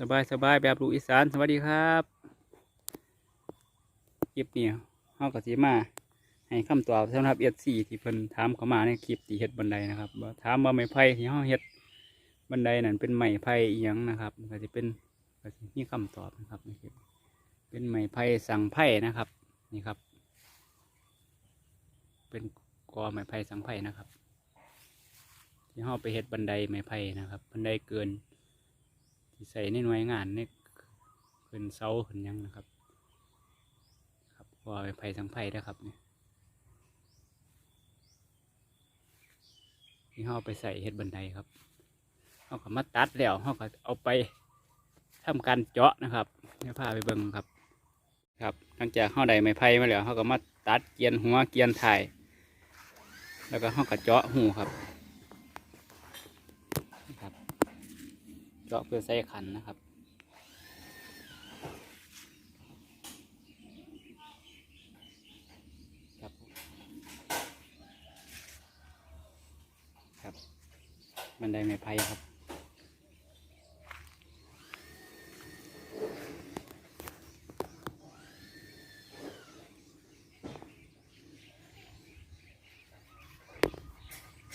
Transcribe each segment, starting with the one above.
สบายสบายแบบลูกอีสานสวัสดีครับคลิปนี้เฮากับสีมา ให้คำตอบสำหรับเอซีที่เพิ่นถามเข้ามาในคลิปที่เฮ็ดบันไดนะครับถามว่าไม้ไผ่ที่เฮาเฮ็ดบันไดนั่นเป็นไม้ไผ่อีหยังนะครับก็จะเป็นก็สิมีคำตอบนะครับในคลิปเป็นไม้ไผ่สังไผ่นะครับ นี่ครับ เป็นกอไม้ไผ่สังไผ่นะครับที่เฮาไปเฮ็ดบันไดไม้ไผ่นะครับ บันไดเกิน ที่ใส่ในหน่วยงานนี่ขึ้นเสาขึ้นยังนะครับ ครับว่าไม้ไผ่สังไผ่นะครับเนี่ยที่เฮาไปใส่เฮ็ดบันไดครับเฮาก็มาตัดแล้วเฮาก็เอาไปทำการเจาะนะครับเดี๋ยวพาไปเบิ่งครับ ครับหลังจากเฮาได้ไม้ไผ่มาแล้วเฮาก็มาตัดเกียนหัวเกียนถ่าย แล้วก็เฮาก็เจาะหูครับ เจาะเพื่อใส่ขันนะครับ ครับ ครับบันไดไม้ไผ่ครับ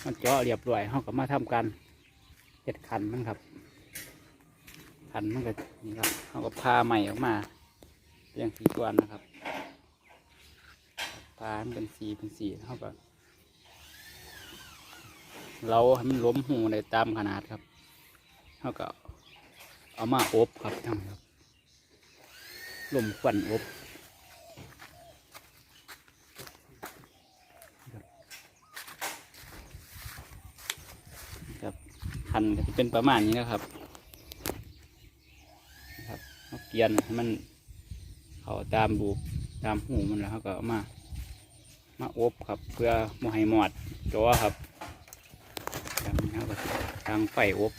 มันเจาะเรียบร้อยเขาก็มาทำการเห็ดขันมันครับ ขันมันก็นี่ครับเขาก็พาใหม่ออกมาเป็นสีกวนนะครับพามันเป็นสีเป็นสีเขาก็เราให้มันล้มหูในตามขนาดครับเขาก็เอามาอบครับทั้งครับลมควันอบครับขันจะเป็นประมาณนี้นะครับ เกียนให้มันเขาตามบูตามหูมันแล้วเขาก็ามา มาอบครับเพื่อมให้หมอดจอครับจากนี้เขาก็ทางไฟอบ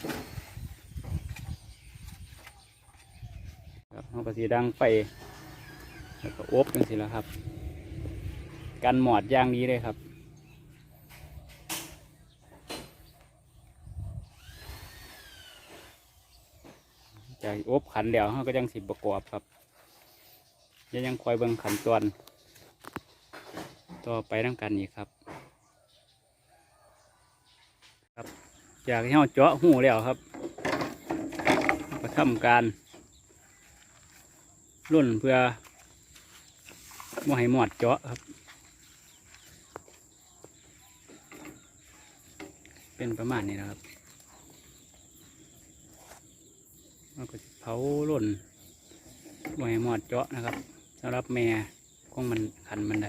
ครับเขาก็สีดังไฟแล้วก็อบจังสิแล้วครับ กันหมอดอย่างนี้เลยครับ จากอบขันแล้วเขาก็ยังสิบประกอบครับยังยังคอยเบิ่งขันตอนต่อไปน้ำกันอีกครับ ครับ จากที่เราเจาะหูแล้วครับก็ทำการรุ่นเพื่อม่ให้หมอดเจาะครับ เป็นประมาณนี้นะครับ เราก็เผาหล่นไว้หมอดเจาะนะครับสำหรับแม่ของมันขันบันได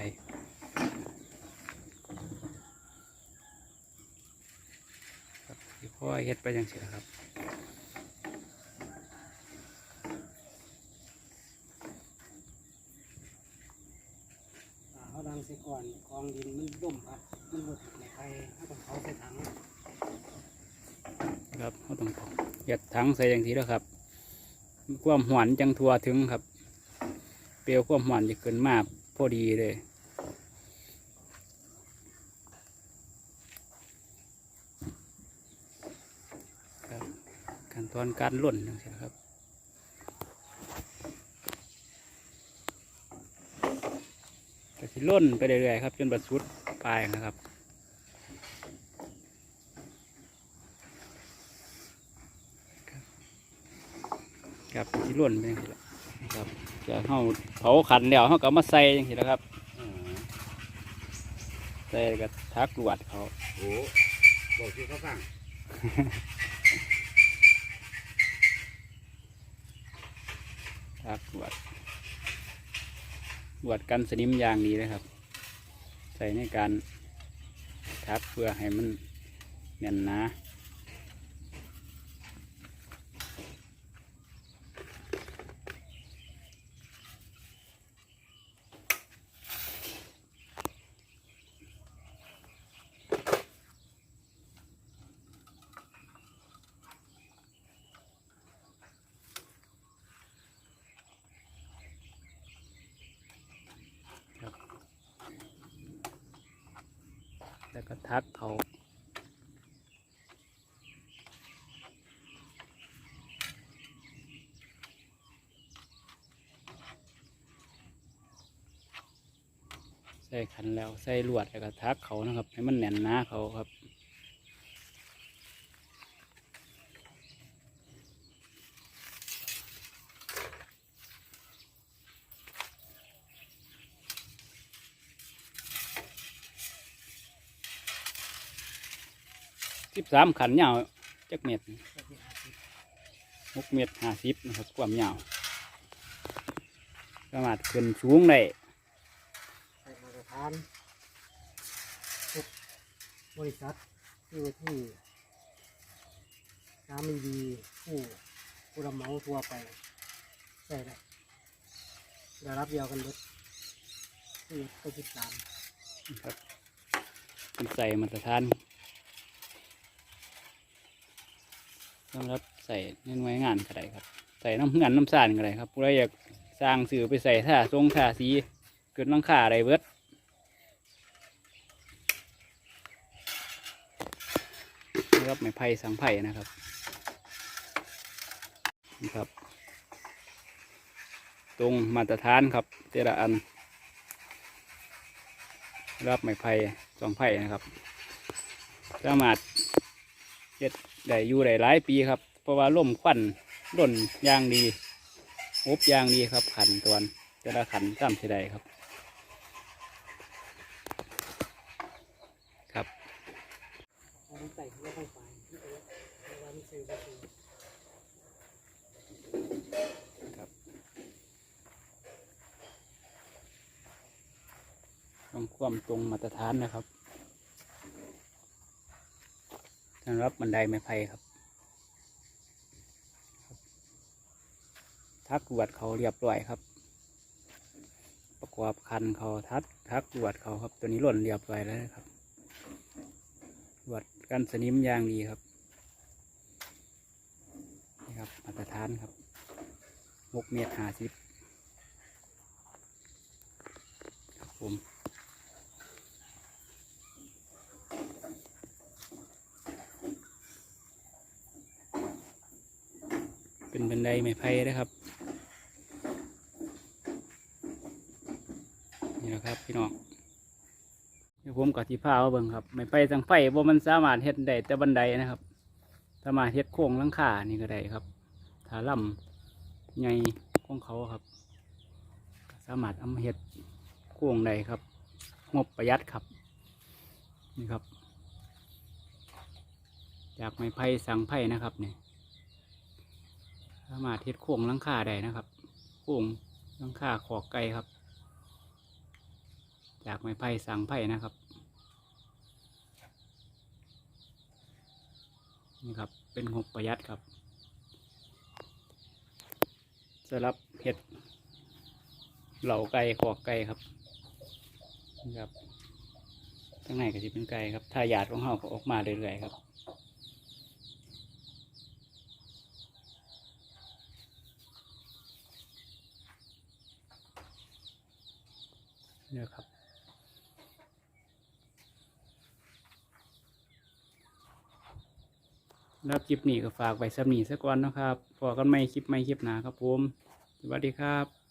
ครับที่พ่อยเฮ็ดไปยังเสียครับอ่าเขาดังเสียก่อนกองดินมันร่มครับ มันหมดในใครเขาต้องเขาใส่ถัง ครับเขาต้องยัดถังใส่อย่างทีแล้วครับ ความหวานจังทัวถึงครับ เปลวความหวานจะเกินมากพอดีเลยการตอนการล่นจังซี่ครับก็สิล่นไปเรื่อยๆครับ จนบรรสุดปลายนะครับ ครับสิล่นไปจังซี่ล่ะครับจะเข้าเผาขันแล้วเขาก็เอามาใส่จังซี่แหล้วครับใส่แล้วก็ทักลวดเขาโอ้บอกที่เขาฟังทักลวดลวดกันสนิมอย่างดีเลยครับ ใส่ในการทักเพื่อให้มันแน่นหนา แล้วก็ทักเขาใส่ขันแล้วใส่ลวดแล้วก็ทักเขานะครับ ให้มันแน่นหนาเขาครับ สิบสามขันยาวจักเม็ดก็ที่หาสิบหกเม็ดห้าสิบนะครับความยาวสามารถขึ้นสูงได้ใส่มาตรฐานทุกบริษัทที่ว่าที่น้ำมีดีผู้ผู้รับเหมาทั่วไปใส่ได้ได้รับเดียวกันหมดที่ตัวสิบสามนะครับเป็นใส่มาตรฐาน สำหรับใส่ในหน่วยงานก็ได้ครับ ใส่น้ำเงินน้ำสานก็ได้ครับผู้ใดอยากสร้างสื่อไปใส่ท่าทรงท่าสีเกิดลังคาอะไรเบิดครับไม้ไผ่สังไผ่นะครับนี่ครับ ตรงมาตรฐานครับแต่ละอัน รับไม้ไผ่สองไผ่นะครับ สามารถ เฮ็ดได้อยู่ได้หลายปีครับ เพราะว่าล่มควันล่นยางดีอบยางดีครับขันตวนแต่ละขันตามที่ใดครับครับเอาไปใส่ไม่ค่อยไปที่เอาเอาไว้มันซื้อไปซื้อครับต้องความตรงมาตรฐานนะครับ สำหรับบันไดไม้ไผ่ครับ ทักลวดเขาเรียบร้อยครับ ประกอบคันเขาทัดทักลวดเขาครับ ตัวนี้หล่นเรียบร้อยแล้วครับลวดกันสนิมยางดีครับนี่ครับมาตรฐานครับหกเมตรห้าสิบ เป็นบันไดไม้ไผ่นะครับนี่แหละครับพี่น้องเดี๋ยวผมกับที่ผ้าเอาเบิ่งครับไม้ไผ่สังไฟว่ามันสามารถเฮ็ดได้แต่บันไดนะครับสามารถเฮ็ดโค้งหลังคานี่ก็ได้ครับถาล่ำใหญ่ของเขาครับ สามารถเอามาเห็ดโค้งได้ครับ งบประหยัดครับนี่ครับ จากไม้ไผ่สังไผ่นะครับเนี่ยามารถเห็ดโค้งลังคาได้นะครับ โค้งลังคาขอกไก่ครับ จากไม้ไผ่สังไผ่นะครับ นี่ครับ เป็นงบประหยัดครับสำหรับเห็ดเหล่าไก่ขอกไก่ครับนี่ครับข้างในก็จะเป็นไก่ครับ ถ้าหยาดของเขาก็ออกมาเรื่อยๆครับ เนี่ยครับแล้วคลิปนี้ก็ฝากไว้สำนีสักวันนะครับพอกันไม่คลิปไม่คลิปหนาครับผม สวัสดีครับ